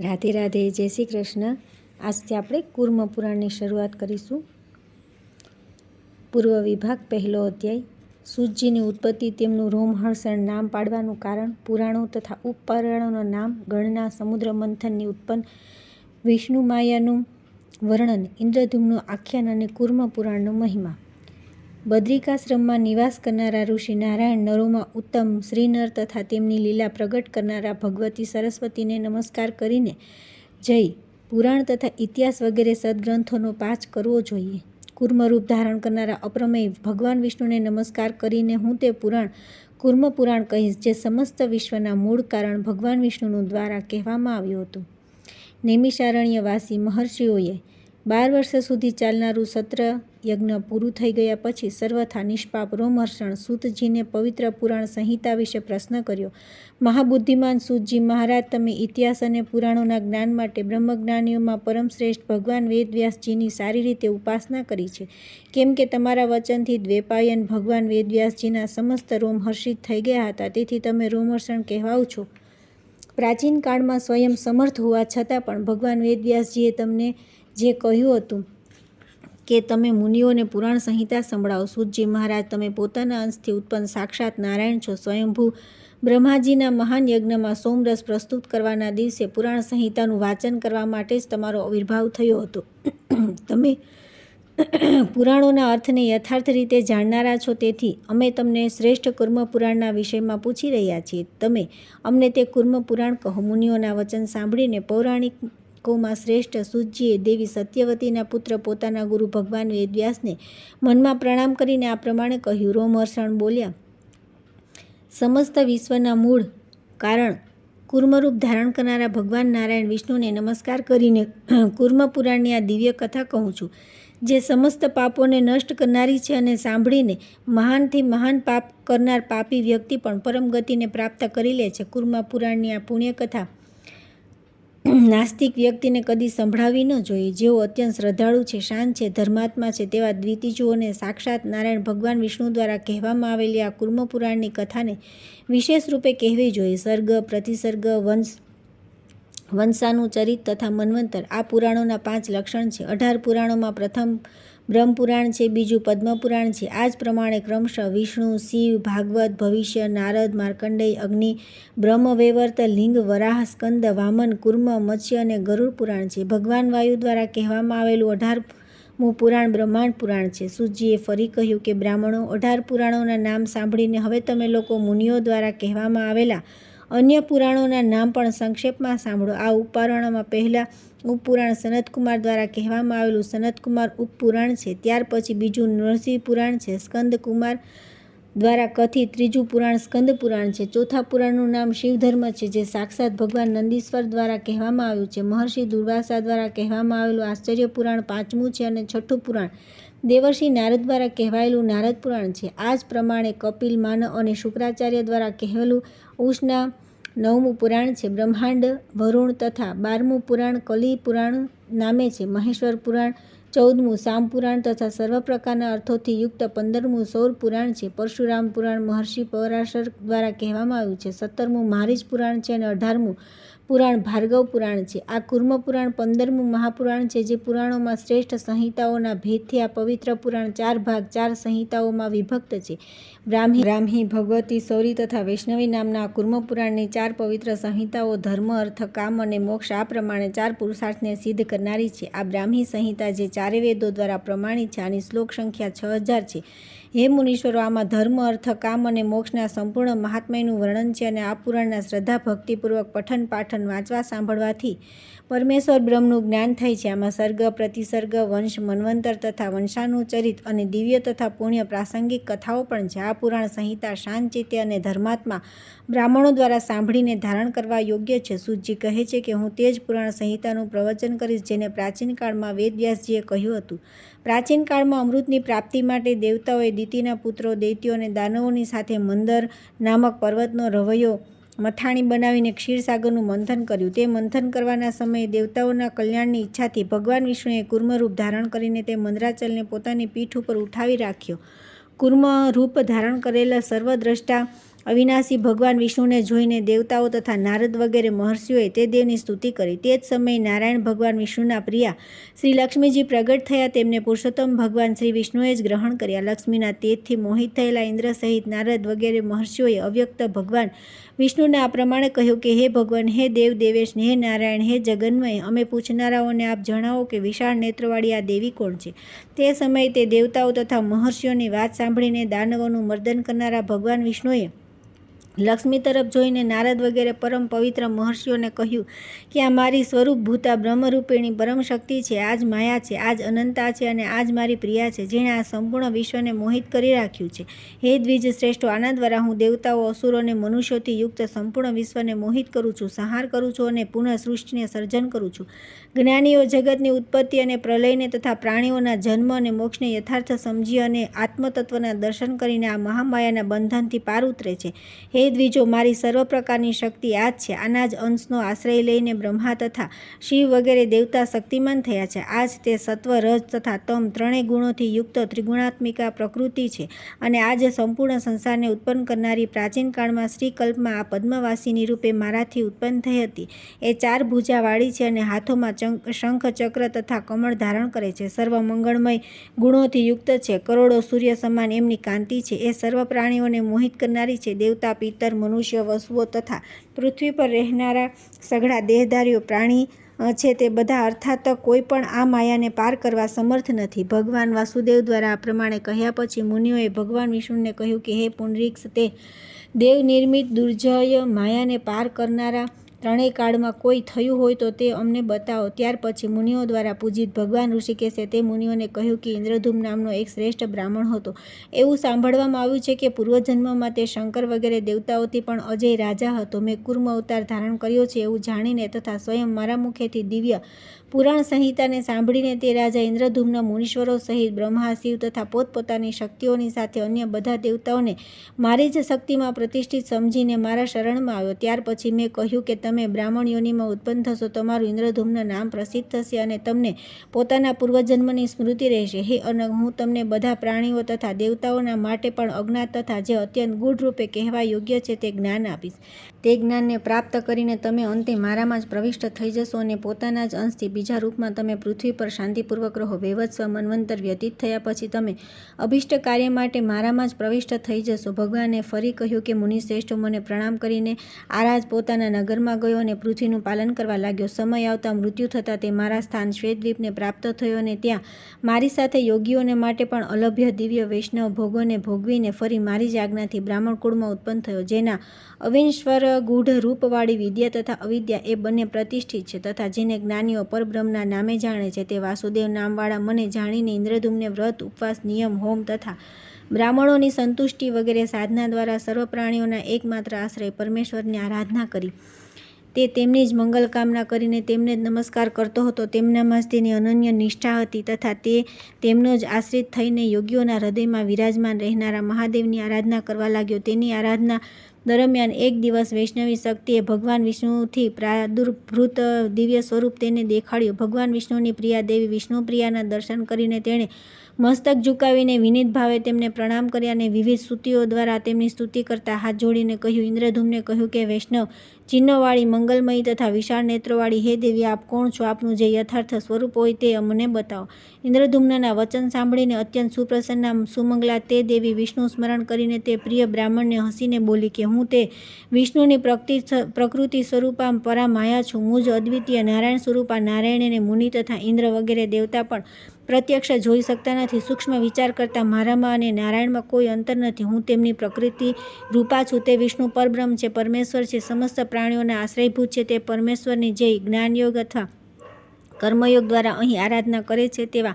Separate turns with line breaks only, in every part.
રાધે રાધે, જય શ્રી કૃષ્ણ. આજથી આપણે કુર્મ પુરાણની શરૂઆત કરીશું. પૂર્વ વિભાગ, પહેલો અધ્યાય. સૂતજીની ઉત્પત્તિ તેમનું રોમહર્ષણ નામ પાડવાનું કારણ. પુરાણો તથા ઉપપુરાણોના નામ ગણના સમુદ્ર મંથનની ઉત્પન્ન. વિષ્ણુ માયાનું વર્ણન, ઇન્દ્રધૂમનું આખ્યાન અને કુર્મ પુરાણનો મહિમા. બદ્રિકાશ્રમમાં નિવાસ કરનારા ઋષિ નારાયણ નરોમાં ઉત્તમ શ્રીનર તથા તેમની લીલા પ્રગટ કરનારા ભગવતી સરસ્વતીને નમસ્કાર કરીને જય, પુરાણ તથા ઇતિહાસ વગેરે સદગ્રંથોનો પાઠ કરવો જોઈએ. કુર્મરૂપ ધારણ કરનારા અપ્રમેય ભગવાન વિષ્ણુને નમસ્કાર કરીને હું તે પુરાણ, કુર્મ પુરાણ કહીશ જે સમસ્ત વિશ્વના મૂળ કારણ ભગવાન વિષ્ણુનું દ્વારા કહેવામાં આવ્યું હતું. નૈમિષારણ્યવાસી મહર્ષિઓએ બાર વર્ષ સુધી ચાલનારું સત્ર યજ્ઞ પૂરું થઈ ગયા પછી સર્વથા નિષ્પાપ રોમહર્ષણ સૂતજીને પવિત્ર પુરાણ સંહિતા વિશે પ્રશ્ન કર્યો. મહાબુદ્ધિમાન સૂતજી મહારાજ, તમે ઇતિહાસ અને પુરાણોના જ્ઞાન માટે બ્રહ્મજ્ઞાનીઓમાં પરમશ્રેષ્ઠ ભગવાન વેદવ્યાસજીની સારી રીતે ઉપાસના કરી છે. કેમ કે તમારા વચનથી દ્વેપાયન ભગવાન વેદવ્યાસજીના સમસ્ત રોમ હર્ષિત થઈ ગયા હતા, તેથી તમે રોમહર્ષણ કહેવાઓ છો. પ્રાચીન કાળમાં સ્વયં સમર્થ હોવા છતાં પણ ભગવાન વેદવ્યાસજીએ તમને જે કહ્યું હતું કે તમે મુનિઓને પુરાણ સંહિતા સંભળાવો. સૂતજી મહારાજ, તમે પોતાના અંશથી ઉત્પન્ન સાક્ષાત નારાયણ છો. સ્વયંભૂ બ્રહ્માજીના મહાન યજ્ઞમાં સોમરસ પ્રસ્તુત કરવાના દિવસે પુરાણ સંહિતાનું વાંચન કરવા માટે જ તમારો આવિર્ભાવ થયો હતો. તમે પુરાણોના અર્થને યથાર્થ રીતે જાણનારા છો તેથી અમે તમને શ્રેષ્ઠ કુર્મ પુરાણના વિષયમાં પૂછી રહ્યા છીએ. તમે અમને તે કુર્મ પુરાણ કહો. મુનિઓના વચન સાંભળીને પૌરાણિકોમાં શ્રેષ્ઠ સૂજીએ દેવી સત્યવતીના પુત્ર પોતાના ગુરુ ભગવાન વેદવ્યાસને મનમાં પ્રણામ કરીને આ પ્રમાણે કહ્યું. રોમહર્ષણ બોલ્યા, સમસ્ત વિશ્વના મૂળ કારણ કુર્મરૂપ ધારણ કરનારા ભગવાન નારાયણ વિષ્ણુને નમસ્કાર કરીને કુર્મ પુરાણની આ દિવ્ય કથા કહું છું, જે સમસ્ત પાપોને નષ્ટ કરનારી છે અને સાંભળીને મહાનથી મહાન પાપ કરનાર પાપી વ્યક્તિ પણ પરમ ગતિને પ્રાપ્ત કરી લે છે. કુર્મા પુરાણની આ પુણ્યકથા નાસ્તિક વ્યક્તિને કદી સંભળાવી ન જોઈએ. જેઓ અત્યંત શ્રદ્ધાળુ છે, શાંત છે, ધર્માત્મા છે તેવા દ્વિતીજુઓને સાક્ષાત નારાયણ ભગવાન વિષ્ણુ દ્વારા કહેવામાં આવેલી આ કુર્મપુરાણની કથાને વિશેષ રૂપે કહેવી જોઈએ. સર્ગ, પ્રતિસર્ગ, વંશ વંશાનું ચરિત તથા મન્વંતર, આ પુરાણોના પાંચ લક્ષણ છે. અઢાર પુરાણોમાં પ્રથમ બ્રહ્મપુરાણ છે, બીજું પદ્મપુરાણ છે. આ જ પ્રમાણે ક્રમશઃ વિષ્ણુ, શિવ, ભાગવત, ભવિષ્ય, નારદ, માર્કંડેય, અગ્નિ, બ્રહ્મવૈવર્ત, લિંગ, વરાહ, સ્કંદ, વામન, કુર્મ, મત્સ્ય અને ગરુડ પુરાણ છે. ભગવાન વાયુ દ્વારા કહેવામાં આવેલું અઢાર મુ પુરાણ બ્રહ્માંડ પુરાણ છે. સુજીએ ફરી કહ્યું કે, બ્રાહ્મણો, અઢાર પુરાણોના નામ સાંભળીને હવે તમે લોકો મુનિઓ દ્વારા કહેવામાં આવેલા અન્ય પુરાણોના નામ પણ સંક્ષેપમાં સાંભળો. આ ઉપપુરાણોમાં પહેલાં ઉપપુરાણ સનતકુમાર દ્વારા કહેવામાં આવેલું સનતકુમાર ઉપપુરાણ છે, ત્યાર પછી બીજું નરસિંહ પુરાણ છે, સ્કંદકુમાર દ્વારા કથિત ત્રીજું પુરાણ સ્કંદ પુરાણ છે. ચોથા પુરાણનું નામ શિવધર્મ છે, જે સાક્ષાત ભગવાન નંદીશ્વર દ્વારા કહેવામાં આવ્યું છે. મહર્ષિ દુર્વાસા દ્વારા કહેવામાં આવેલું આશ્ચર્ય પુરાણ પાંચમું છે અને છઠ્ઠું પુરાણ દેવર્ષિ નારદ દ્વારા કહેવાયેલું નારદ પુરાણ છે. આ જ પ્રમાણે કપિલ, માનવ અને શુક્રાચાર્ય દ્વારા કહેલું ઉષ્ણા નવમું પુરાણ છે. બ્રહ્માંડ, વરુણ તથા બારમું પુરાણ કલી પુરાણ નામે છે. મહેશ્વર પુરાણ, ચૌદમું સામ પુરાણ તથા સર્વ પ્રકારના અર્થોથી યુક્ત પંદરમું સૌર પુરાણ છે. પરશુરામ પુરાણ મહર્ષિ પરાશર દ્વારા કહેવામાં આવ્યું છે. સત્તરમું મહારીજ પુરાણ છે અને અઢારમું પુરાણ ભાર્ગવ પુરાણ છે. આ કુર્મ પુરાણ પંદરમું મહાપુરાણ છે જે પુરાણોમાં શ્રેષ્ઠ સંહિતાઓના ભેદથી આ પવિત્ર પુરાણ ચાર ભાગ ચાર સંહિતાઓમાં વિભક્ત છે. બ્રાહ્મી બ્રાહ્મી, ભગવતી, સૌરી તથા વૈષ્ણવી નામના કુર્મ પુરાણની ચાર પવિત્ર સંહિતાઓ ધર્મ, અર્થ, કામ અને મોક્ષ આ પ્રમાણે ચાર પુરુષાર્થને સિદ્ધ કરનારી છે. આ બ્રાહ્મી સંહિતા જે ચારે વેદો દ્વારા પ્રમાણિત છે. આની શ્લોક સંખ્યા છ હજાર છે. હે મુનીશ્વરો, આમાં ધર્મ, અર્થ, કામ અને મોક્ષના સંપૂર્ણ મહાત્મ્યનું વર્ણન છે અને આ પુરાણના શ્રદ્ધા ભક્તિપૂર્વક પઠન પાઠન વાંચવા સાંભળવાથી પરમેશ્વર બ્રહ્મનું જ્ઞાન થાય છે. આમાં સર્ગ, પ્રતિસર્ગ, વંશ, મન્વંતર તથા વંશાનું ચરિત અને દિવ્ય તથા પુણ્ય પ્રાસંગિક કથાઓ પણ છે. આ પુરાણ સંહિતા શાંત ચિત્તે અને ધર્માત્મા બ્રાહ્મણો દ્વારા સાંભળીને ધારણ કરવા યોગ્ય છે. સૂજી કહે છે કે, હું તે જ પુરાણ સંહિતાનું પ્રવચન કરીશ જેને પ્રાચીન કાળમાં વેદવ્યાસજીએ કહ્યું હતું. પ્રાચીન કાળમાં અમૃતની પ્રાપ્તિ માટે દેવતાઓએ દિતિના પુત્રો, દૈત્યો અને દાનવોની સાથે મંદર નામક પર્વતનો રવૈયો મથાણી બનાવીને ક્ષીરસાગરનું મંથન કર્યું. તે મંથન કરવાના સમયે દેવતાઓના કલ્યાણની ઈચ્છાથી ભગવાન વિષ્ણુએ કુર્મરૂપ ધારણ કરીને તે મંદરાચલને પોતાની પીઠ ઉપર ઉઠાવી રાખ્યો. કુર્મ રૂપ ધારણ કરેલા સર્વદ્રષ્ટા અવિનાશી ભગવાન વિષ્ણુને જોઈને દેવતાઓ તથા નારદ વગેરે મહર્ષિઓએ તે દેવની સ્તુતિ કરી. તે જ સમયે નારાયણ ભગવાન વિષ્ણુના પ્રિયા શ્રી લક્ષ્મીજી પ્રગટ થયા. તેમને પુરુષોત્તમ ભગવાન શ્રી વિષ્ણુએ જ ગ્રહણ કર્યા. લક્ષ્મીના તેજથી મોહિત થયેલા ઇન્દ્ર સહિત નારદ વગેરે મહર્ષિઓએ અવ્યક્ત ભગવાન વિષ્ણુને આ પ્રમાણે કહ્યું કે, હે ભગવાન, હે દેવ દેવેશ, હે નારાયણ, હે જગન્મય, અમે પૂછનારાઓને આપ જણાવો કે વિશાળ નેત્રવાળી આ દેવી કોણ છે? તે સમયે તે દેવતાઓ તથા મહર્ષિઓની વાત સાંભળીને દાનવોનું મર્દન કરનારા ભગવાન વિષ્ણુએ લક્ષ્મી તરફ જોઈને નારદ વગેરે પરમ પવિત્ર મહર્ષિઓને કહ્યું કે આ મારી સ્વરૂપ ભૂતા બ્રહ્મરૂપિણી પરમ શક્તિ છે, આજ માયા છે, આજ અનંતા છે અને આજ મારી પ્રિયા છે, જેણે આ સંપૂર્ણ વિશ્વને મોહિત કરી રાખ્યું છે. હે દ્વિજ શ્રેષ્ઠ આના દ્વારા હું દેવતાઓ અસુરો અને મનુષ્યોથી યુક્ત સંપૂર્ણ વિશ્વને મોહિત કરું છું, સંહાર કરું છું અને પુનઃ સૃષ્ટિને સર્જન કરું છું. જ્ઞાનીઓ જગતની ઉત્પત્તિ અને પ્રલયને તથા પ્રાણીઓના જન્મ અને મોક્ષને યથાર્થ સમજી અને આત્મતત્વના દર્શન કરીને આ મહામાયાના બંધનથી પાર ઉતરે છે. હે દ્વિજો મારી સર્વ પ્રકારની શક્તિ આ જ છે. આના જ અંશનો આશ્રય લઈને બ્રહ્મા તથા શિવ વગેરે દેવતા શક્તિમાન થયા છે. આ જ તે સત્વ રજ તથા તમ ત્રણેય ગુણોથી યુક્ત ત્રિગુણાત્મિકા પ્રકૃતિ છે અને આ જે સંપૂર્ણ સંસારને ઉત્પન્ન કરનારી પ્રાચીન કાળમાં શ્રીકલ્પમાં આ પદ્મવાસીની રૂપે મારાથી ઉત્પન્ન થઈ હતી. એ ચાર ભુજાવાળી છે અને હાથોમાં શંખ ચક્ર તથા કમળ ધારણ કરે છે. સર્વ મંગળમય ગુણોથી યુક્ત છે. કરોડો સૂર્ય સમાન એમની કાંતિ છે. એ સર્વ પ્રાણીઓને મોહિત કરનારી છે. દેવતા પિત્તર મનુષ્ય વસુઓ તથા પૃથ્વી પર રહેનારા સઘળા દેહધારીઓ પ્રાણી છે તે બધા અર્થાત કોઈ પણ આ માયાને પાર કરવા સમર્થ નથી. ભગવાન વાસુદેવ દ્વારા આ પ્રમાણે કહ્યા પછી મુનિઓએ ભગવાન વિષ્ણુને કહ્યું કે, હે પુનરીક્ષ, તે દેવ નિર્મિત દુર્જય માયાને પાર કરનારા ત્રણેય કાળમાં કોઈ થયું હોય તો તે અમને બતાવો. ત્યાર પછી મુનિઓ દ્વારા પૂજિત ભગવાન ઋષિકેશે તે મુનિઓને કહ્યું કે ઇન્દ્રધૂમ નામનો એક શ્રેષ્ઠ બ્રાહ્મણ હતો. એવું સાંભળવામાં આવ્યું છે કે પૂર્વજન્મમાં તે શંકર વગેરે દેવતાઓથી પણ અજય રાજા હતો. મેં કુર્મ અવતાર ધારણ કર્યો છે એવું જાણીને તથા સ્વયં મારા મુખેથી દિવ્ય પુરાણ સંહિતાને સાંભળીને તે રાજા ઇન્દ્રધૂમના મુનીશ્વરો સહિત બ્રહ્મા શિવ તથા પોતપોતાની શક્તિઓની સાથે અન્ય બધા દેવતાઓને મારી જ શક્તિમાં પ્રતિષ્ઠિત સમજીને મારા શરણમાં આવ્યો. ત્યાર પછી મેં કહ્યું કે તમે બ્રાહ્મણ યોનિમાં ઉત્પન્ન થશો, તમારું ઇન્દ્રધૂમના નામ પ્રસિદ્ધ થશે અને તમને પોતાના પૂર્વજન્મની સ્મૃતિ રહેશે. હે અને હું તમને બધા પ્રાણીઓ તથા દેવતાઓના માટે પણ અજ્ઞાત તથા જે અત્યંત ગૂઢ રૂપે કહેવા યોગ્ય છે તે જ્ઞાન આપીશ. તે જ્ઞાનને પ્રાપ્ત કરીને તમે અંતે મારામાં જ પ્રવિષ્ટ થઈ જશો અને પોતાના જ અંશથી બીજા રૂપમાં તમે પૃથ્વી પર શાંતિપૂર્વક રહો. વૈવત્સ્વ મનવંતર વ્યતીત થયા પછી તમે અભિષ્ટ કાર્ય માટે મારામાં જ પ્રવિષ્ટ થઈ જશો. ભગવાને ફરી કહ્યું કે, મુનિશ્રેષ્ઠો, મને પ્રણામ કરીને આરાજ પોતાના નગરમાં ગયો અને પૃથ્વીનું પાલન કરવા લાગ્યો. સમય આવતા મૃત્યુ થતાં તે મારા સ્થાન શ્વેતદ્વીપને પ્રાપ્ત થયો અને ત્યાં મારી સાથે યોગીઓને માટે પણ અલભ્ય દિવ્ય વૈષ્ણવ ભોગોને ભોગવીને ફરી મારી જ આજ્ઞાથી બ્રાહ્મણ કુળમાં ઉત્પન્ન થયો, જેના અવિશ્વર ગૂઢ રૂપવાળી વિદ્યા તથા અવિદ્યા એ બંને પ્રતિષ્ઠિત છે તથા જેને જ્ઞાનીઓ પરબ્રહ્મના નામે જાણે છે તે વાસુદેવ નામવાળા મને જાણીને ઇન્દ્રધૂમને વ્રત, ઉપવાસ, નિયમ, હોમ તથા બ્રાહ્મણોની સંતુષ્ટિ વગેરે સાધના દ્વારા સર્વ પ્રાણીઓના એકમાત્ર આશ્રય પરમેશ્વરની આરાધના કરી. તે તેમની જ મંગલ કામના કરીને તેમને જ નમસ્કાર કરતો હતો. તેમનામાં જ તેની અનન્ય નિષ્ઠા હતી તથા તે તેમનો જ આશ્રિત થઈને યોગીઓના હૃદયમાં વિરાજમાન રહેનારા મહાદેવની આરાધના કરવા લાગ્યો. તેની આરાધના દરમિયાન એક દિવસ વૈષ્ણવી શક્તિએ ભગવાન વિષ્ણુથી પ્રાદુર્ભૂત દિવ્ય સ્વરૂપ તેને દેખાડ્યું. ભગવાન વિષ્ણુની પ્રિયા દેવી વિષ્ણુપ્રિયાના દર્શન કરીને તેણે મસ્તક ઝુકાવીને વિનીત ભાવે તેમને પ્રણામ કર્યા અને વિવિધ સ્તુતિઓ દ્વારા તેમની સ્તુતિ કરતા હાથ જોડીને કહ્યું, ઇન્દ્રધૂમને કહ્યું કે, વૈષ્ણવ, ચિહ્નવાળી, મંગલમયી તથા વિશાળ નેત્રોવાળી હે દેવી, આપ કોણ છો? આપનું જે યથાર્થ સ્વરૂપ હોય તે અમને બતાવો. ઇન્દ્રધૂમ્નના વચન સાંભળીને અત્યંત સુપ્રસન્ના, સુમંગલા, તે દેવી વિષ્ણુ સ્મરણ કરીને તે પ્રિય બ્રાહ્મણને હસીને બોલી કે હું તે વિષ્ણુની પ્રકૃતિ પ્રકૃતિ સ્વરૂપા પરા માયા છું. જ અદ્વિતીય નારાયણ સ્વરૂપા નારાયણ અને મુનિ તથા ઇન્દ્ર વગેરે દેવતા પણ પ્રત્યક્ષ જોઈ શકતા નથી. સૂક્ષ્મ વિચાર કરતાં મારામાં અને નારાયણમાં કોઈ અંતર નથી. હું તેમની પ્રકૃતિ રૂપા છું. તે વિષ્ણુ પરબ્રહ્મ છે, પરમેશ્વર છે. સમસ્ત પ્રાણીઓના આશ્રયભૂત છે. તે પરમેશ્વરની જે જ્ઞાનયોગ અથવા કર્મયોગ દ્વારા અહીં આરાધના કરે છે તેવા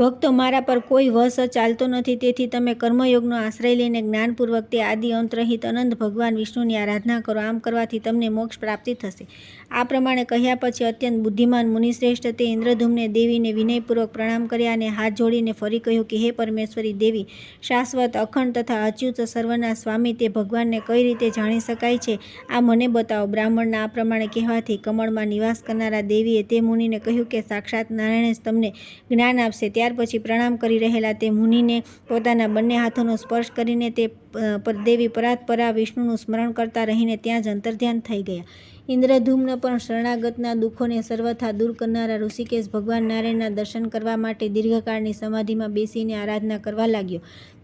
ભક્તો મારા પર કોઈ વશ ચાલતો નથી. તેથી તમે કર્મયોગનો આશ્રય લઈને જ્ઞાનપૂર્વક તે આદિ અંતરહિત અનંત ભગવાન વિષ્ણુની આરાધના કરો. આમ કરવાથી તમને મોક્ષ પ્રાપ્તિ થશે. આ પ્રમાણે કહ્યા પછી અત્યંત બુદ્ધિમાન મુનિશ્રેષ્ઠ તે ઇન્દ્રધૂમને દેવીને વિનયપૂર્વક પ્રણામ કર્યા અને હાથ જોડીને ફરી કહ્યું કે, હે પરમેશ્વરી દેવી, શાશ્વત, અખંડ તથા અચ્યુત સર્વના સ્વામી તે ભગવાનને કઈ રીતે જાણી શકાય છે? આ મને બતાવો. બ્રાહ્મણના આ પ્રમાણે કહેવાથી કમળમાં નિવાસ કરનારા દેવીએ તે મુનિને કહ્યું કે, સાક્ષાત નારાયણે જ તમને જ્ઞાન આપશે. ત્યાર પછી પ્રણામ કરી રહેલા તે મુનિને પોતાના બંને હાથોનો સ્પર્શ કરીને તે પર- દેવી પરાત્પરા વિષ્ણુનું સ્મરણ કરતા રહીને ત્યાં જ અંતર્ધ્યાન થઈ ગયા. ઇન્દ્રધૂમ્ન પણ શરણાગતના દુઃખોને સર્વથા દૂર કરનારા ઋષિકેશ ભગવાન નારાયણના દર્શન કરવા માટે દીર્ઘકાળની સમાધિમાં બેસીને આરાધના કરવા લાગ્યો.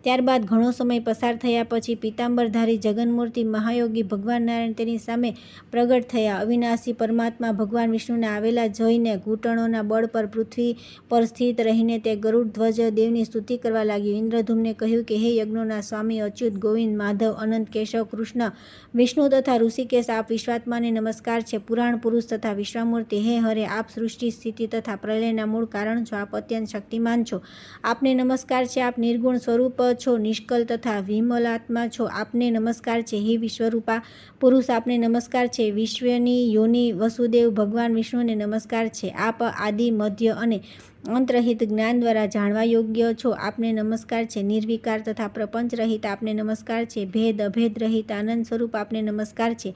ત્યારબાદ ઘણો સમય પસાર થયા પછી પીતાંબરધારી જગન્મૂર્તિ મહાયોગી ભગવાન નારાયણ તેની સામે પ્રગટ થયા. અવિનાશી પરમાત્મા ભગવાન વિષ્ણુને આવેલા જોઈને ઘૂંટણોના બળ પર પૃથ્વી પર સ્થિત રહીને તે ગરુડ ધ્વજ દેવની સ્તુતિ કરવા લાગ્યું ઇન્દ્રધૂમને કહ્યું કે, હે યજ્ઞોના સ્વામી અચ્યુત ગોવિંદ, માધવ, અનંત કેશવ, કૃષ્ણ, વિષ્ણુ તથા ઋષિકેશ, આપ વિશ્વાત્માને નમસ્કાર છે. પુરાણ પુરુષ તથા વિશ્વામૂર્તિ, હે હરે, આપ સૃષ્ટિ, સ્થિતિ તથા પ્રલયના મૂળ કારણ છો. આપ અત્યંત શક્તિમાન છો. આપને નમસ્કાર છે. આપ નિર્ગુણ સ્વરૂપ છો, નિષ્કલ તથા વિમલાત્મા છો. આપને નમસ્કાર છે. હે વિશ્વરૂપા, પુરુષ આપને નમસ્કાર છે. વિશ્વની યોનિ વસુદેવ ભગવાન વિષ્ણુને નમસ્કાર છે. આપ આદિ, મધ્ય અને અંતરહિત જ્ઞાન દ્વારા જાણવા યોગ્ય છો આપને નમસ્કાર છે નિર્વિકાર તથા પ્રપંચ રહિત આપને નમસ્કાર છે ભેદ અભેદ રહિત આનંદ સ્વરૂપ આપને નમસ્કાર છે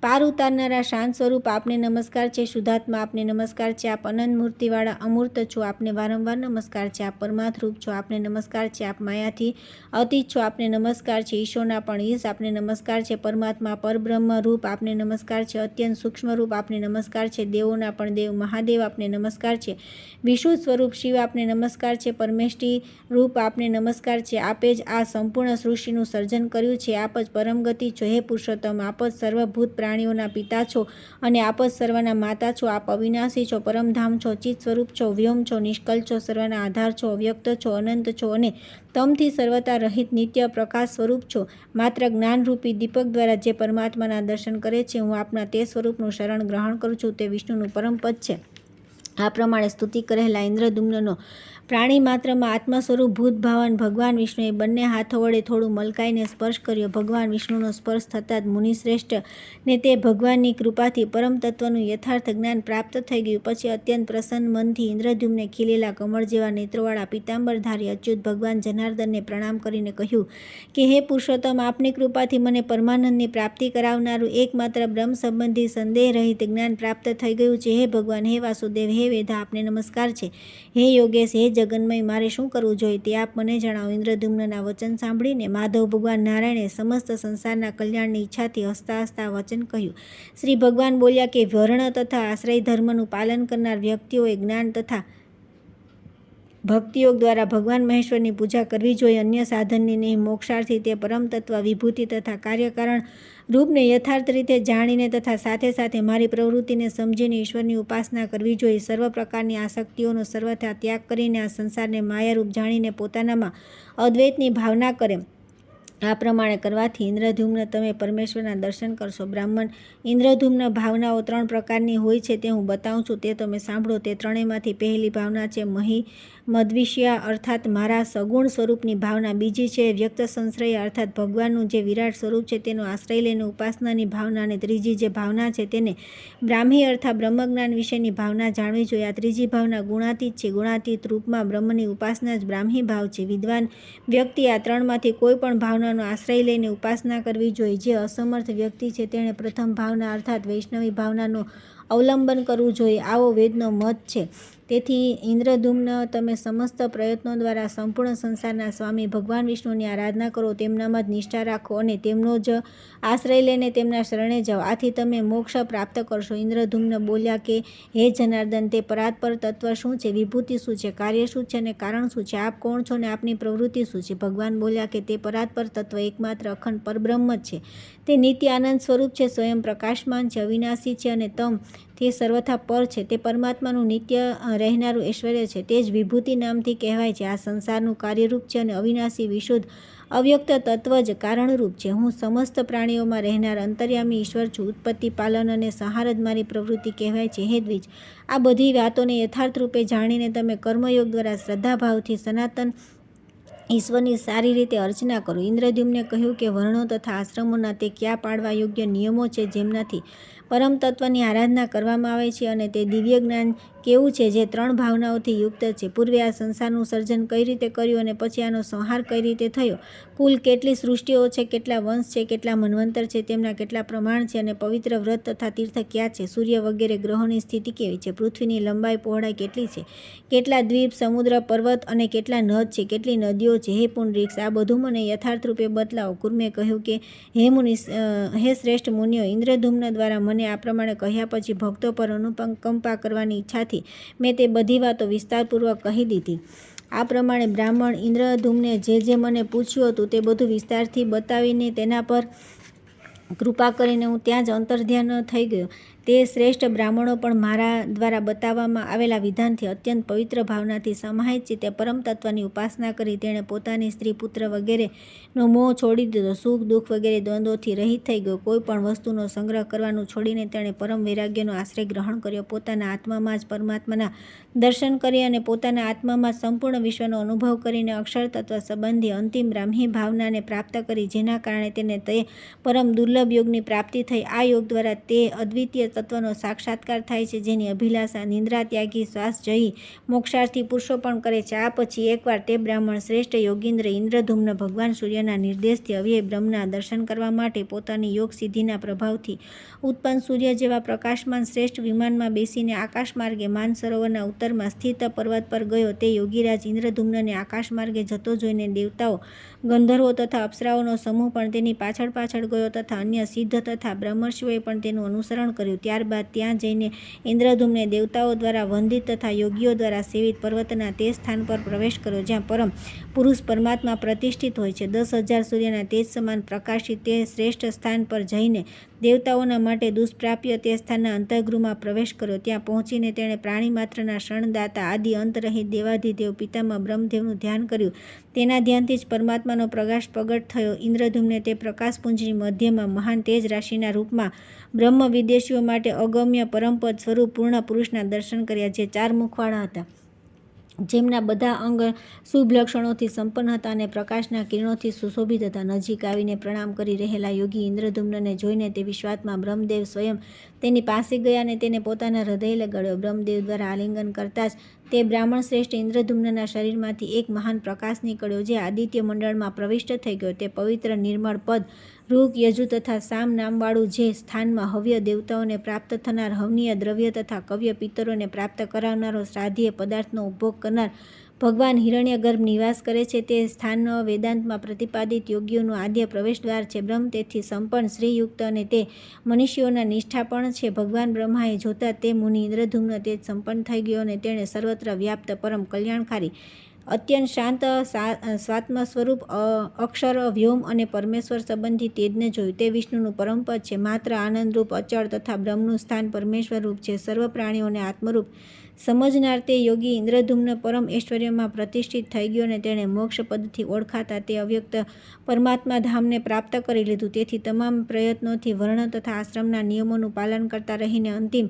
પાર ઉતારનારા શાંત સ્વરૂપ આપને નમસ્કાર છે શુદ્ધાત્મા આપને નમસ્કાર છે આપ અનંત મૂર્તિવાળા અમૂર્ત છો આપને વારંવાર નમસ્કાર છે આપ પરમાર્થ રૂપ છો આપને નમસ્કાર છે આપ માયાથી અતીત છો આપને નમસ્કાર છે ઈશ્વરના પણ ઈશ આપને નમસ્કાર છે પરમાત્મા પરબ્રહ્મ રૂપ આપને નમસ્કાર છે અત્યંત સૂક્ષ્મ રૂપ આપને નમસ્કાર છે દેવોના પણ દેવ મહાદેવ આપને નમસ્કાર છે વિષુ સ્વરૂપ શિવ આપને નમસ્કાર છે પરમેષ્ઠી રૂપ આપને નમસ્કાર છે. આપે જ આ સંપૂર્ણ સૃષ્ટિનું સર્જન કર્યું છે. આપ જ પરમગતિ છો. હે પુરુષોત્તમ, આપ જ સર્વભૂત પ્રાણીઓના પિતા છો અને આપ જ સર્વના માતા છો. આપ અવિનાશી છો, પરમધામ છો, ચિત્ત સ્વરૂપ છો, વ્યોમ છો, નિષ્કલ છો, સર્વના આધાર છો, અવ્યક્ત છો, અનંત છો અને તમથી સર્વતા રહિત નિત્ય પ્રકાશ સ્વરૂપ છો. માત્ર જ્ઞાનરૂપી દીપક દ્વારા જે પરમાત્માના દર્શન કરે છે, હું આપના તે સ્વરૂપનું શરણ ગ્રહણ કરું છું. તે વિષ્ણુનું પરમપદ છે. આ પ્રમાણે સ્તુતિ કરેલા ઇન્દ્રદુમ્નનો પ્રાણી માત્રમાં આત્મ સ્વરૂપ ભૂત ભાવન ભગવાન વિષ્ણુએ બંને હાથો વડે થોડું મલકાઈને સ્પર્શ કર્યો. ભગવાન વિષ્ણુનો સ્પર્શ થતાં જ મુનિશ્રેષ્ઠ ને તે ભગવાનની કૃપાથી પરમ તત્વનું યથાર્થ જ્ઞાન પ્રાપ્ત થઈ ગયું. પછી અત્યંત પ્રસન્ન મનથી ઇન્દ્રધ્યુમને ખીલેલા કમળ જેવા નેત્રોવાળા પિતાંબરધારી અચ્યુત ભગવાન જનાર્દનને પ્રણામ કરીને કહ્યું કે, હે પુરુષોત્તમ, આપની કૃપાથી મને પરમાનંદની પ્રાપ્તિ કરાવનારું એકમાત્ર બ્રહ્મ સંબંધી સંદેહ રહિત જ્ઞાન પ્રાપ્ત થઈ ગયું છે. હે ભગવાન, હે વાસુદેવ, હે વેદા, આપને નમસ્કાર છે. હે યોગેશ, હે જગન્મય, મારે શું કરવું જોઈએ તે આપ મને જણાવો. ઇન્દ્રધુમ્નના વચન સાંભળીને માધવ ભગવાન નારાયણે સમસ્ત સંસારના કલ્યાણની ઈચ્છાથી હસતા હસતા વચન કહ્યું. શ્રી ભગવાન બોલ્યા કે, વર્ણ તથા આશ્રય ધર્મનું પાલન કરનાર વ્યક્તિઓએ જ્ઞાન તથા ભક્તિયોગ દ્વારા ભગવાન મહેશ્વરની પૂજા કરવી જોઈએ. અન્ય સાધનની નહીં મોક્ષાર્થી તે પરમ તત્વ વિભૂતિ તથા કાર્યકારણ રૂપને યથાર્થ રીતે જાણીને તથા સાથે સાથે મારી પ્રવૃત્તિને સમજીને ઈશ્વરની ઉપાસના કરવી જોઈએ. સર્વ પ્રકારની આસક્તિઓનો સર્વથા ત્યાગ કરીને આ સંસારને માયારૂપ જાણીને પોતાનામાં અદ્વૈતની ભાવના કરે. આ પ્રમાણે કરવાથી ઇન્દ્રધૂમ્ન તમે પરમેશ્વરના દર્શન કરશો. બ્રાહ્મણ, ઇન્દ્રધૂમ્ન ભાવનાઓ ત્રણ પ્રકારની હોય છે, તે હું બતાવું છું. તે તમે સાંભળો, તે ત્રણેયમાંથી પહેલી ભાવના છે મહી મદ્વિષ્યા અર્થાત મારા સગુણ સ્વરૂપની ભાવના. બીજી છે વ્યક્ત સંશ્રય, અર્થાત ભગવાનનું જે વિરાટ સ્વરૂપ છે, તેનો આશ્રય લઈને ઉપાસનાની ભાવના. અને ત્રીજી જે ભાવના છે તેને બ્રાહ્મી, અર્થાત બ્રહ્મજ્ઞાન વિશેની ભાવના જાણવી જોઈએ. આ ત્રીજી ભાવના ગુણાતીત છે. ગુણાતીત રૂપમાં બ્રહ્મની ઉપાસના જ બ્રાહ્મી ભાવ છે. વિદ્વાન વ્યક્તિ આ ત્રણમાંથી કોઈ પણ ભાવનાનો આશ્રય લઈને ઉપાસના કરવી જોઈએ. જે અસમર્થ વ્યક્તિ છે, તેણે પ્રથમ ભાવના અર્થાત વૈષ્ણવી ભાવનાનો અવલંબન કરવું જોઈએ. આવો વેદનો મત છે. તેથી ઇન્દ્રધૂમ્ન, તમે સમસ્ત પ્રયત્નો દ્વારા સંપૂર્ણ સંસારના સ્વામી ભગવાન વિષ્ણુની આરાધના કરો, તેમનામાં જ નિષ્ઠા રાખો અને તેમનો જ આશ્રય લઈને તેમના શરણે જાઓ. આથી તમે મોક્ષ પ્રાપ્ત કરશો. ઇન્દ્રધૂમ્ન બોલ્યા કે, હે જનાર્દન, તે પરાત્પર તત્વ શું છે? વિભૂતિ શું છે? કાર્ય શું છે અને કારણ શું છે? આપ કોણ છો ને આપની પ્રવૃત્તિ શું છે? ભગવાન બોલ્યા કે, તે પરાત્પર તત્વ એકમાત્ર અખંડ પરબ્રહ્મ જ છે. તે નિત્ય આનંદ સ્વરૂપ છે, સ્વયં પ્રકાશમાન છે, અવિનાશી છે અને તમ તે સર્વથા પર છે. તે પરમાત્માનું નિત્ય રહેનારું ઐશ્વર્ય છે. તે જ વિભૂતિ નામથી કહેવાય છે. આ સંસારનું કાર્યરૂપ છે અને અવિનાશી, વિશુદ્ધ, અવ્યક્ત તત્વ જ કારણરૂપ છે. હું સમસ્ત પ્રાણીઓમાં રહેનાર અંતર્યામી ઈશ્વર છું. ઉત્પત્તિ, પાલન અને સંહાર જ મારી પ્રવૃત્તિ કહેવાય છે. હે દ્વિજ, આ બધી વાતોને યથાર્થ રૂપે જાણીને તમે કર્મયોગ દ્વારા શ્રદ્ધાભાવથી સનાતન ઈશ્વરની સારી રીતે અર્ચના કરો. ઇન્દ્રદ્યુમ્ને કહ્યું કે વર્ણો તથા આશ્રમોના તે ક્યાં પાડવા યોગ્ય નિયમો છે જેમનાથી પરમ તત્વની આરાધના કરવામાં આવે છે અને તે દિવ્ય જ્ઞાન કેવું છે? જે ત્રણ ભાવનાઓથી યુક્ત છે. પૂર્વે આ સંસારનું સર્જન કઈ રીતે કર્યું અને પછી આનો સંહાર કઈ રીતે થયો? કુલ કેટલી સૃષ્ટિઓ છે? કેટલા વંશ છે? કેટલા મન્વંતર છે? તેમના કેટલા પ્રમાણ છે? અને પવિત્ર વ્રત તથા તીર્થ ક્યાં છે? સૂર્ય વગેરે ગ્રહોની સ્થિતિ કેવી છે? પૃથ્વીની લંબાઈ પહોળાઈ કેટલી છે? કેટલા દ્વીપ, સમુદ્ર, પર્વત અને કેટલા નદ છે? કેટલી નદીઓ છે? હે પુંડરીક્ષ આ બધું મને યથાર્થ રૂપે બદલાવો. કુર્મે કહ્યું કે, હે મુનિ હે શ્રેષ્ઠ મુનિઓ, ઇન્દ્રધૂમ્ન દ્વારા મને આ પ્રમાણે કહ્યા પછી ભક્તો પર અનુકંપા કરવાની ઈચ્છાથી મેં તે બધી વાતો વિસ્તારપૂર્વક કહી દીધી. આ પ્રમાણે બ્રાહ્મણ ઇન્દ્રધૂમને જે જે મને પૂછ્યું હતું તે બધું વિસ્તારથી બતાવીને તેના પર કૃપા કરીને હું ત્યાં જ અંતર્ધ્યાન થઈ ગયો. તે શ્રેષ્ઠ બ્રાહ્મણો પણ મારા દ્વારા બતાવવામાં આવેલા વિધાનથી અત્યંત પવિત્ર ભાવનાથી સમાહિત ચિત્તે પરમ તત્વની ઉપાસના કરી તેણે પોતાની સ્ત્રી, પુત્ર વગેરેનો મોહ છોડી દીધો. સુખ, દુઃખ વગેરે દ્વંદ્વોથી રહિત થઈ ગયો. કોઈ પણ વસ્તુનો સંગ્રહ કરવાનું છોડીને તેણે પરમ વૈરાગ્યનો આશ્રય ગ્રહણ કર્યો. પોતાના આત્મામાં જ પરમાત્માના દર્શન કરી અને પોતાના આત્મામાં સંપૂર્ણ વિશ્વનો અનુભવ કરીને અક્ષર તત્વ સંબંધી અંતિમ બ્રાહ્મી ભાવનાને પ્રાપ્ત કરી, જેના કારણે તેને તે પરમ દુર્લભ યોગની પ્રાપ્તિ થઈ. આ યોગ દ્વારા તે અદ્વિતીય તત્વનો સાક્ષાત્કાર થાય છે, જેની અભિલાષા, નિંદ્રા, ત્યાગી, શ્વાસ જઈ મોક્ષાર્થી પુરુષો પણ કરે છે. આ પછી એકવાર તે બ્રાહ્મણ શ્રેષ્ઠ યોગીન્દ્ર ઇન્દ્રધૂમ્ન ભગવાન સૂર્યના નિર્દેશથી અવ્યય બ્રહ્મના દર્શન કરવા માટે પોતાની યોગ સિદ્ધિના પ્રભાવથી ઉત્પન્ન સૂર્ય જેવા પ્રકાશમાન શ્રેષ્ઠ વિમાનમાં બેસીને આકાશ માર્ગે માનસરોવરના ઉત્તરમાં સ્થિત પર્વત પર ગયો, તે યોગીરાજ ઇન્દ્રધૂમ્નને આકાશ માર્ગે જતો જોઈને દેવતાઓ, ગંધર્વો તથા અપ્સરાઓનો સમૂહ પણ તેની પાછળ પાછળ ગયો તથા અન્ય સિદ્ધ તથા બ્રહ્મર્ષિઓએ પણ તેનું અનુસરણ કર્યું. ત્યારબાદ ત્યાં જઈને ઇન્દ્રધૂમને દેવતાઓ દ્વારા વંદિત તથા યોગીઓ દ્વારા સેવિત પર્વતના તે સ્થાન પર પ્રવેશ કર્યો, જ્યાં પરમ પુરુષ પરમાત્મા પ્રતિષ્ઠિત હોય છે. દસ હજાર સૂર્યના તેજ સમાન પ્રકાશિત તે શ્રેષ્ઠ સ્થાન પર જઈને દેવતાઓના માટે દુષ્પ્રાપ્ય તે સ્થાનના અંતર્ગૃહમાં પ્રવેશ કર્યો. ત્યાં પહોંચીને તેણે પ્રાણી માત્રના શરણદાતા આદિ અંતરહિત દેવાધિદેવ પિતામાં બ્રહ્મદેવનું ધ્યાન કર્યું. તેના ધ્યાનથી જ પરમાત્માનો પ્રકાશ પ્રગટ થયો. ઇન્દ્રધૂમને તે પ્રકાશપુંજની મધ્યમાં મહાન તેજ રાશિના રૂપમાં બ્રહ્મ વિદેશીઓ માટે અગમ્ય પરમપદ સ્વરૂપ પૂર્ણ પુરુષના દર્શન કર્યા, જે ચાર મુખવાળા હતા. જેમના બધા અંગ શુભ લક્ષણોથી સંપન્ન હતા અને પ્રકાશના કિરણોથી સુશોભિત હતા. નજીક આવીને પ્રણામ કરી રહેલા યોગી ઇન્દ્રધુમ્નને જોઈને તે વિશ્વાત્મા બ્રહ્મદેવ સ્વયં તેની પાસે ગયા અને તેને પોતાના હૃદય લગાડ્યો. બ્રહ્મદેવ દ્વારા આલિંગન કરતાં જ તે બ્રાહ્મણ શ્રેષ્ઠ ઇન્દ્રધુમ્નના શરીરમાંથી એક મહાન પ્રકાશ નીકળ્યો, જે આદિત્ય મંડળમાં પ્રવિષ્ટ થઈ ગયો. તે પવિત્ર નિર્મળ પદ ઋગ, યજુ તથા સામ નામવાળું જે સ્થાનમાં હવ્ય દેવતાઓને પ્રાપ્ત થનાર હવનીય દ્રવ્ય તથા કવ્ય પિત્તરોને પ્રાપ્ત કરાવનારો શ્રાદ્ધીય પદાર્થનો ઉપભોગ કરનાર ભગવાન હિરણ્યગર્ભ નિવાસ કરે છે. તે સ્થાન વેદાંતમાં પ્રતિપાદિત યોગીઓનું આદ્ય પ્રવેશદ્વાર છે. બ્રહ્મ તેથી સંપન્ન, શ્રીયુક્ત અને તે મનુષ્યોના નિષ્ઠા પણ છે. ભગવાન બ્રહ્માએ જોતા તે મુનિ ઇન્દ્રધૂમનો તેજ સંપન્ન થઈ ગયો અને તેણે સર્વત્ર વ્યાપ્ત પરમ કલ્યાણકારી અત્યંત શાંત સ્વાત્મ સ્વરૂપ અક્ષર, વ્યોમ અને પરમેશ્વર સંબંધી તેજને જોયું. તે વિષ્ણુનું પરમપદ છે. માત્ર આનંદરૂપ, અચળ તથા બ્રહ્મનું સ્થાન પરમેશ્વર રૂપ છે. સર્વ પ્રાણીઓને આત્મરૂપ સમજનાર તે યોગી ઇન્દ્રધૂમ્ન પરમ ઐશ્વર્યમાં પ્રતિષ્ઠિત થઈ ગયો અને તેણે મોક્ષ પદથી ઓળખાતા તે અવ્યક્ત પરમાત્મા ધામને પ્રાપ્ત કરી લીધું. તેથી તમામ પ્રયત્નોથી વર્ણ તથા આશ્રમના નિયમોનું પાલન કરતા રહીને અંતિમ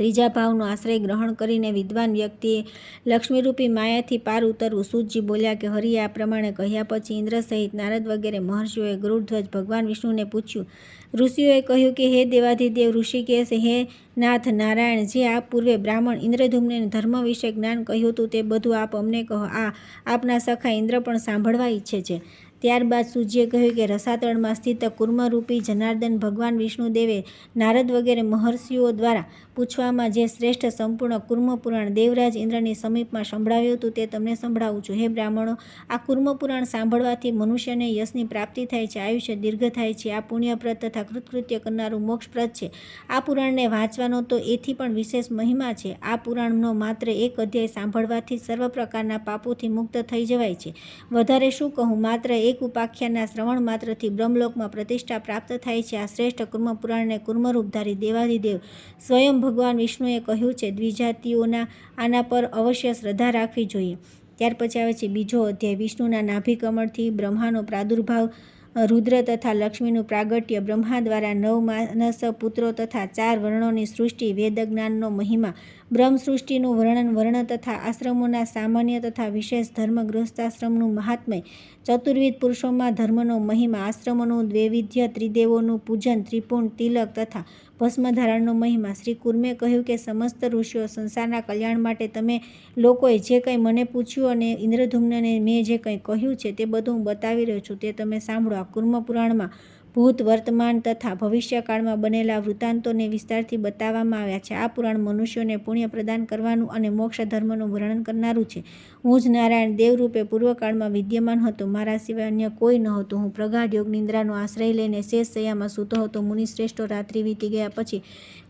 ત્રીજા ભાવનો આશ્રય ગ્રહણ કરીને વિદ્વાન વ્યક્તિએ લક્ષ્મીરૂપી માયાથી પાર ઉતરવું સૂતજી બોલ્યા કે હરિએ આ પ્રમાણે કહ્યા પછી ઇન્દ્ર સહિત નારદ વગેરે મહર્ષિઓએ ગરુડધ્વજ ભગવાન વિષ્ણુને પૂછ્યું. ઋષિઓએ કહ્યું કે, હે દેવાધિદેવ ઋષિકેશ, હે નાથ નારાયણ, જે આપ પૂર્વે બ્રાહ્મણ ઇન્દ્રધૂમને ધર્મ વિશે જ્ઞાન કહ્યું હતું તે બધું આપ અમને કહો. આ આપના સખા ઇન્દ્ર પણ સાંભળવા ઈચ્છે છે. ત્યારબાદ સૂર્યે કહ્યું કે, રસાતળમાં સ્થિત કુર્મરૂપી જનાર્દન ભગવાન વિષ્ણુદેવે નારદ વગેરે મહર્ષિઓ દ્વારા પૂછવામાં જે શ્રેષ્ઠ સંપૂર્ણ કુર્મપુરાણ દેવરાજ ઇન્દ્રની સમીપમાં સંભળાવ્યું હતું તે તમને સંભળાવું છું. હે બ્રાહ્મણો, આ કુર્મપુરાણ સાંભળવાથી મનુષ્યને યશની પ્રાપ્તિ થાય છે, આયુષ્ય દીર્ઘ થાય છે, આ પુણ્યપ્રદ તથા કૃતકૃત્ય કરનારું મોક્ષપ્રદ છે. આ પુરાણને વાંચવાનો તો એથી પણ વિશેષ મહિમા છે. આ પુરાણનો માત્ર એક અધ્યાય સાંભળવાથી સર્વ પ્રકારના પાપોથી મુક્ત થઈ જવાય છે. વધારે શું કહું? માત્ર એક ઉપાખ્યાનના શ્રવણ માત્રથી બ્રહ્મલોકમાં પ્રતિષ્ઠા પ્રાપ્ત થાય છે. આ શ્રેષ્ઠ કુર્મપુરાણને કુર્મરૂપધારી દેવાદિદેવ સ્વયં ભગવાન વિષ્ણુએ કહ્યું છે, દ્વિજાતિઓના આના પર અવશ્ય શ્રદ્ધા રાખવી જોઈએ. ત્યાર પછી આવે છે બીજો અધ્યાય. વિષ્ણુના નાભિકમળથી બ્રહ્માનો પ્રાદુર્ભાવ, રુદ્ર તથા લક્ષ્મીનું પ્રાગટ્ય બ્રહ્મા દ્વારા નવ માનસ પુત્રો તથા ચાર વર્ણોની સૃષ્ટિ વેદજ્ઞાનનો મહિમા બ્રહ્મ સૃષ્ટિનું વર્ણન, વર્ણ તથા આશ્રમોના સામાન્ય તથા વિશેષ ધર્મ ગૃહસ્થાશ્રમનું મહાત્મય. ચતુર્વિધ પુરુષોમાં ધર્મનો મહિમા, આશ્રમોનું દ્વૈવિધ્ય, ત્રિદેવોનું પૂજન ત્રિપુણ તિલક તથા ભસ્મધારણનો મહિમા. શ્રી કુર્મે કહ્યું કે સમસ્ત ઋષિઓ સંસારના કલ્યાણ માટે તમે લોકોએ જે કંઈ મને પૂછ્યું અને ઇન્દ્રધુમ્નને મેં જે કંઈ કહ્યું છે તે બધું હું બતાવી રહ્યો છું તે તમે સાંભળો. આ કુર્મ પુરાણમાં ભૂત, વર્તમાન તથા ભવિષ્યકાળમાં બનેલા વૃત્તાંતોને વિસ્તારથી બતાવવામાં આવ્યા છે. આ પુરાણ મનુષ્યોને પુણ્ય પ્રદાન કરવાનું અને મોક્ષ ધર્મનું વર્ણન કરનારું છે. હું જ નારાયણ દેવરૂપે પૂર્વકાળમાં વિદ્યમાન હતો. મારા સિવાય અન્ય કોઈ નહોતું. હું પ્રગાઢ યોગ નિંદ્રાનો આશ્રય લઈને શેષ સૈયામાં સૂતો હતો. મુનિશ્રેષ્ઠો રાત્રિ વીતી ગયા પછી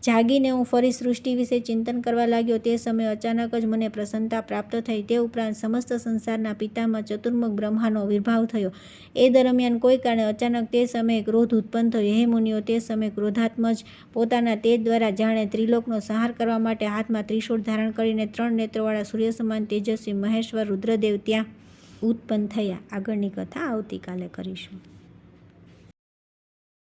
જાગીને હું ફરી સૃષ્ટિ વિશે ચિંતન કરવા લાગ્યો. તે સમયે અચાનક જ મને પ્રસન્નતા પ્રાપ્ત થઈ. તે ઉપરાંત સમસ્ત સંસારના પિતામાં ચતુર્મુખ બ્રહ્માનો વિર્ભાવ થયો. એ દરમિયાન કોઈ કારણે અચાનક તે સમયે ક્રોધ ઉત્પન્ન થયો. હે મુનિઓ, તે સમયે ક્રોધાત્મજ પોતાના તેજ દ્વારા જાણે ત્રિલોકનો સંહાર કરવા માટે હાથમાં ત્રિશૂળ ધારણ કરીને ત્રણ નેત્રોવાળા સૂર્ય સમાન તેજસ્વી મહેશ્વર, રુદ્રદેવ ત્યાં ઉત્પન્ન થયા. આગળની કથા આવતીકાલે કરીશું.